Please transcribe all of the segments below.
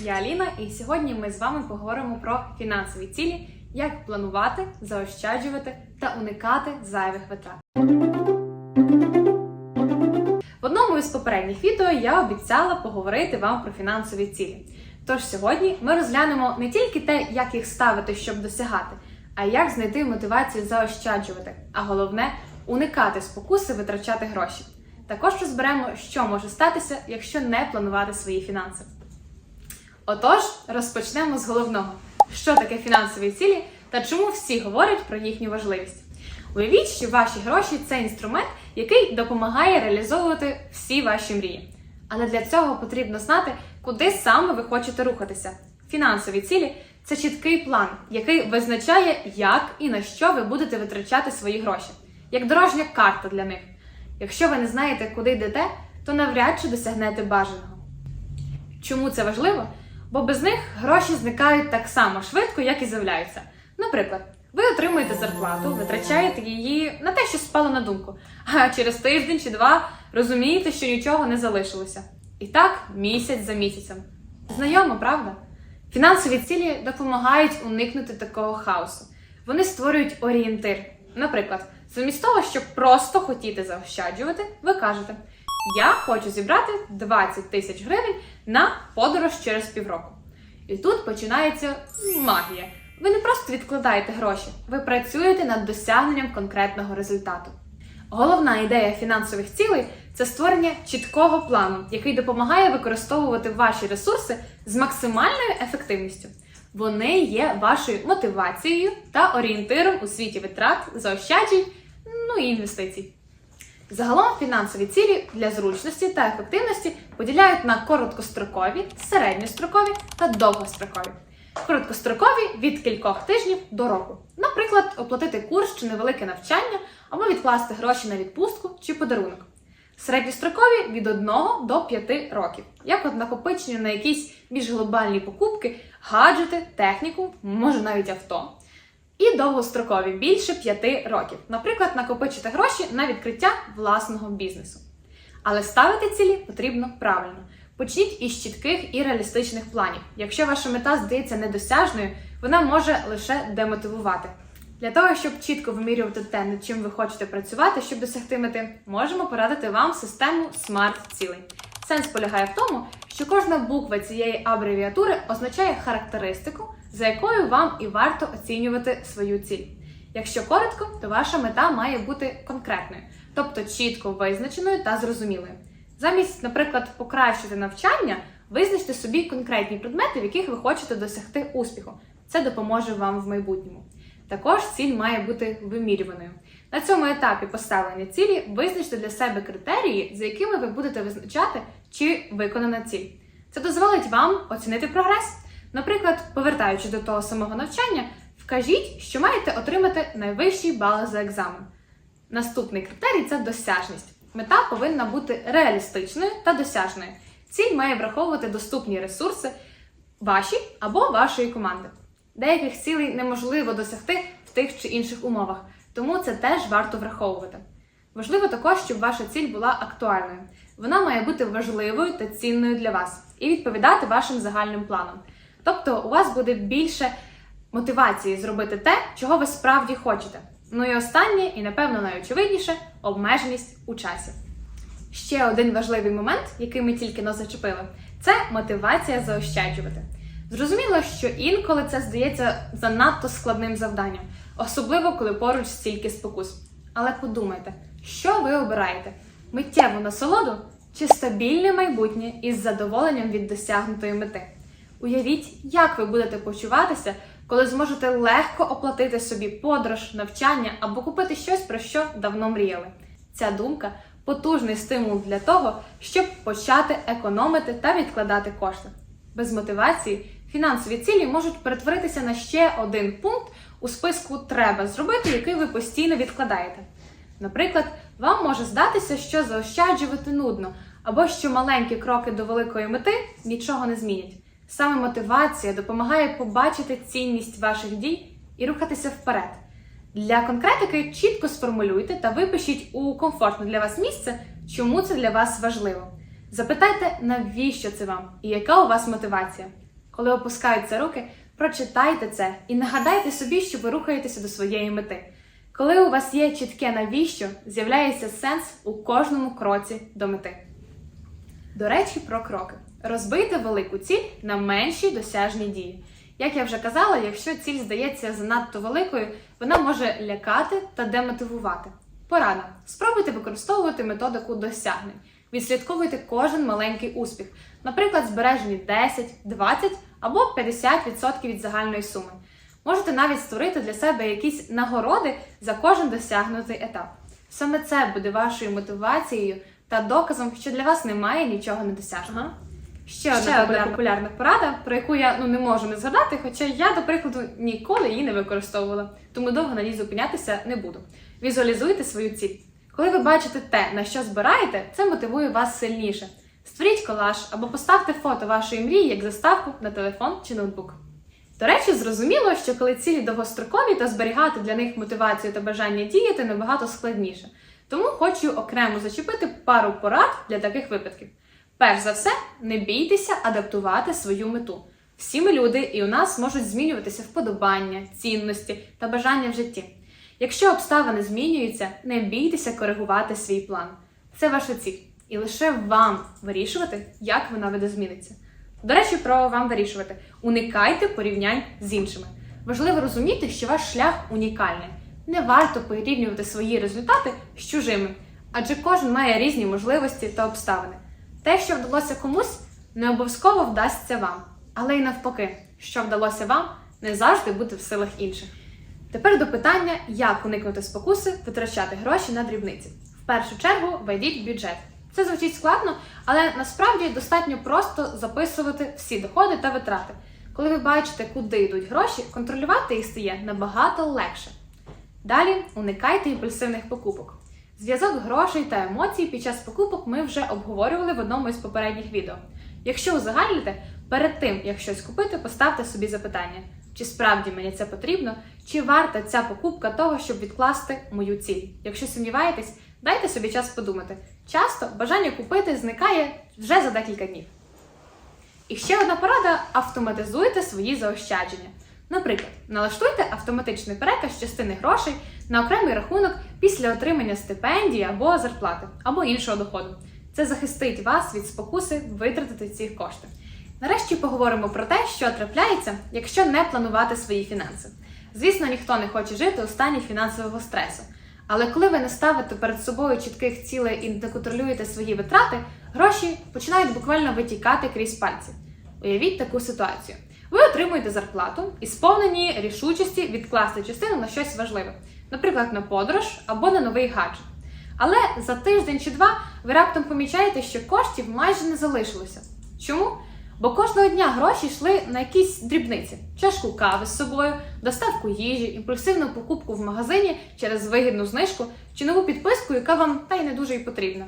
Я Аліна, і сьогодні ми з вами поговоримо про фінансові цілі, як планувати, заощаджувати та уникати зайвих витрат. В одному із попередніх відео я обіцяла поговорити вам про фінансові цілі. Тож сьогодні ми розглянемо не тільки те, як їх ставити, щоб досягати, а як знайти мотивацію заощаджувати, а головне уникати спокуси витрачати гроші. Також розберемо, що може статися, якщо не планувати свої фінанси. Отож, розпочнемо з головного: що таке фінансові цілі та чому всі говорять про їхню важливість. Уявіть, що ваші гроші це інструмент, який допомагає реалізовувати всі ваші мрії. Але для цього потрібно знати, куди саме ви хочете рухатися. Фінансові цілі це чіткий план, який визначає, як і на що ви будете витрачати свої гроші, як дорожня карта для них. Якщо ви не знаєте, куди йдете, то навряд чи досягнете бажаного. Чому це важливо? Бо без них гроші зникають так само швидко, як і з'являються. Наприклад, ви отримуєте зарплату, витрачаєте її на те, що спало на думку, а через тиждень чи два розумієте, що нічого не залишилося. І так місяць за місяцем. Знайомо, правда? Фінансові цілі допомагають уникнути такого хаосу. Вони створюють орієнтир. Наприклад, замість того, щоб просто хотіти заощаджувати, ви кажете: Я хочу зібрати 20 тисяч гривень на подорож через півроку. І тут починається магія. Ви не просто відкладаєте гроші, ви працюєте над досягненням конкретного результату. Головна ідея фінансових цілей це створення чіткого плану, який допомагає використовувати ваші ресурси з максимальною ефективністю. Вони є вашою мотивацією та орієнтиром у світі витрат, заощаджень, ну і інвестицій. Загалом фінансові цілі для зручності та ефективності поділяють на короткострокові, середньострокові та довгострокові. Короткострокові від кількох тижнів до року. Наприклад, оплатити курс чи невелике навчання, або відкласти гроші на відпустку чи подарунок. Середньострокові від 1 до 5 років, як от накопичення на якісь більш глобальні покупки, гаджети, техніку, може навіть авто. І довгострокові більше 5 років. Наприклад, накопичити гроші на відкриття власного бізнесу. Але ставити цілі потрібно правильно. Почніть із чітких і реалістичних планів. Якщо ваша мета здається недосяжною, вона може лише демотивувати. Для того, щоб чітко вимірювати те, над чим ви хочете працювати, щоб досягти мети, можемо порадити вам систему SMART цілей. Сенс полягає в тому, що кожна буква цієї абревіатури означає характеристику, за якою вам і варто оцінювати свою ціль. Якщо коротко, то ваша мета має бути конкретною, тобто чітко визначеною та зрозумілою. Замість, наприклад, покращити навчання, визначте собі конкретні предмети, в яких ви хочете досягти успіху. Це допоможе вам в майбутньому. Також ціль має бути вимірюваною. На цьому етапі поставлення цілі визначте для себе критерії, за якими ви будете визначати, чи виконана ціль. Це дозволить вам оцінити прогрес. Наприклад, повертаючи до того самого навчання, вкажіть, що маєте отримати найвищий бал за екзамен. Наступний критерій це досяжність. Мета повинна бути реалістичною та досяжною. Ціль має враховувати доступні ресурси ваші або вашої команди. Деяких цілей неможливо досягти в тих чи інших умовах, тому це теж варто враховувати. Важливо також, щоб ваша ціль була актуальною. Вона має бути важливою та цінною для вас і відповідати вашим загальним планам. Тобто, у вас буде більше мотивації зробити те, чого ви справді хочете. Ну і останнє, і напевно найочевидніше обмеженість у часі. Ще один важливий момент, який ми тільки но зачепили, це мотивація заощаджувати. Зрозуміло, що інколи це здається занадто складним завданням, особливо коли поруч стільки спокус. Але подумайте, що ви обираєте: миттєву насолоду чи стабільне майбутнє із задоволенням від досягнутої мети? Уявіть, як ви будете почуватися, коли зможете легко оплатити собі подорож, навчання або купити щось, про що давно мріяли. Ця думка потужний стимул для того, щоб почати економити та відкладати кошти. Без мотивації фінансові цілі можуть перетворитися на ще один пункт у списку треба зробити, який ви постійно відкладаєте. Наприклад, вам може здатися, що заощаджувати нудно, або що маленькі кроки до великої мети нічого не змінять. Саме мотивація допомагає побачити цінність ваших дій і рухатися вперед. Для конкретики чітко сформулюйте та випишіть у комфортне для вас місце, чому це для вас важливо. Запитайте, навіщо це вам і яка у вас мотивація. Коли опускаються руки, прочитайте це і нагадайте собі, що ви рухаєтеся до своєї мети. Коли у вас є чітке навіщо, з'являється сенс у кожному кроці до мети. До речі, про кроки. Розбийте велику ціль на менші досяжні дії. Як я вже казала, якщо ціль здається занадто великою, вона може лякати та демотивувати. Порада. Спробуйте використовувати методику досягнень. Відслідковуйте кожен маленький успіх, наприклад, збережені 10, 20 або 50% від загальної суми. Можете навіть створити для себе якісь нагороди за кожен досягнутий етап. Саме це буде вашою мотивацією та доказом, що для вас немає нічого недосяжного. Ще одна популярна, популярна порада, про яку я ну не можу не згадати, хоча я, до прикладу, ніколи її не використовувала, тому довго на ній зупинятися не буду. Візуалізуйте свою ціль. Коли ви бачите те, на що збираєте, це мотивує вас сильніше. Створіть колаж або поставте фото вашої мрії як заставку на телефон чи ноутбук. До речі, зрозуміло, що коли цілі довгострокові, то зберігати для них мотивацію та бажання діяти набагато складніше. Тому хочу окремо зачепити пару порад для таких випадків. Перш за все, не бійтеся адаптувати свою мету. Всі ми люди, і у нас можуть змінюватися вподобання, цінності та бажання в житті. Якщо обставини змінюються, не бійтеся коригувати свій план. Це ваша ціль, і лише вам вирішувати, як вона видозміниться. До речі, про вам вирішувати. Уникайте порівнянь з іншими. Важливо розуміти, що ваш шлях унікальний. Не варто порівнювати свої результати з чужими, адже кожен має різні можливості та обставини. Те, що вдалося комусь, не обов'язково вдасться вам, але й навпаки, що вдалося вам, не завжди буде в силах інших. Тепер до питання, як уникнути спокуси, витрачати гроші на дрібниці. В першу чергу введіть бюджет. Це звучить складно, але насправді достатньо просто записувати всі доходи та витрати. Коли ви бачите, куди йдуть гроші, контролювати їх стає набагато легше. Далі уникайте імпульсивних покупок. Зв'язок грошей та емоцій під час покупок ми вже обговорювали в одному із попередніх відео. Якщо узагальните, перед тим як щось купити, поставте собі запитання, чи справді мені це потрібно, чи варта ця покупка того, щоб відкласти мою ціль. Якщо сумніваєтесь, дайте собі час подумати. Часто бажання купити зникає вже за декілька днів. І ще одна порада: автоматизуйте свої заощадження. Наприклад, налаштуйте автоматичний переказ частини грошей на окремий рахунок після отримання стипендії або зарплати, або іншого доходу. Це захистить вас від спокуси витратити ці кошти. Нарешті поговоримо про те, що трапляється, якщо не планувати свої фінанси. Звісно, ніхто не хоче жити у стані фінансового стресу. Але коли ви не ставите перед собою чітких цілей і не контролюєте свої витрати, гроші починають буквально витікати крізь пальці. Уявіть таку ситуацію. Ви отримуєте зарплату і сповнені рішучості відкласти частину на щось важливе, наприклад, на подорож або на новий гаджет. Але за тиждень чи два ви раптом помічаєте, що коштів майже не залишилося. Чому? Бо кожного дня гроші йшли на якісь дрібниці: чашку кави з собою, доставку їжі, імпульсивну покупку в магазині через вигідну знижку чи нову підписку, яка вам та й не дуже й потрібна.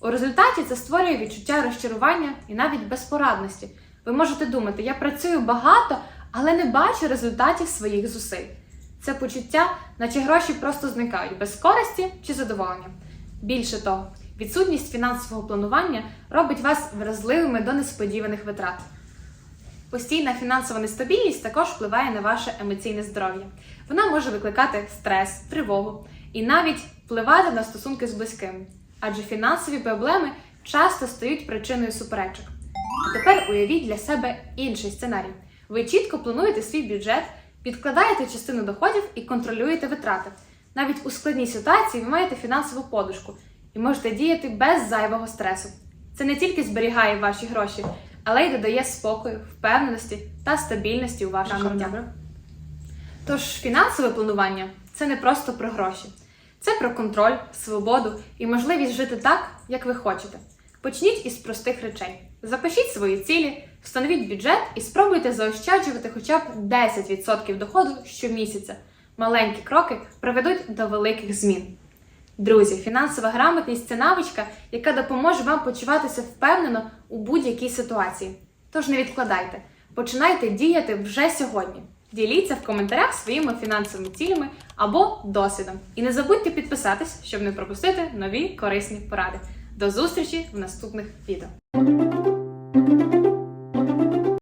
У результаті це створює відчуття розчарування і навіть безпорадності. Ви можете думати, я працюю багато, але не бачу результатів своїх зусиль. Це почуття, наче гроші просто зникають без користі чи задоволення. Більше того, відсутність фінансового планування робить вас вразливими до несподіваних витрат. Постійна фінансова нестабільність також впливає на ваше емоційне здоров'я. Вона може викликати стрес, тривогу і навіть впливати на стосунки з близькими, адже фінансові проблеми часто стають причиною суперечок. А тепер уявіть для себе інший сценарій. Ви чітко плануєте свій бюджет, підкладаєте частину доходів і контролюєте витрати. Навіть у складній ситуації ви маєте фінансову подушку і можете діяти без зайвого стресу. Це не тільки зберігає ваші гроші, але й додає спокою, впевненості та стабільності у ваше Так, життя. Тож фінансове планування це не просто про гроші, це про контроль, свободу і можливість жити так, як ви хочете. Почніть із простих речей. Запишіть свої цілі, встановіть бюджет і спробуйте заощаджувати хоча б 10% доходу щомісяця. Маленькі кроки приведуть до великих змін. Друзі, фінансова грамотність це навичка, яка допоможе вам почуватися впевнено у будь-якій ситуації. Тож не відкладайте, починайте діяти вже сьогодні. Діліться в коментарях своїми фінансовими цілями або досвідом. І не забудьте підписатись, щоб не пропустити нові корисні поради. До зустрічі в наступних відео.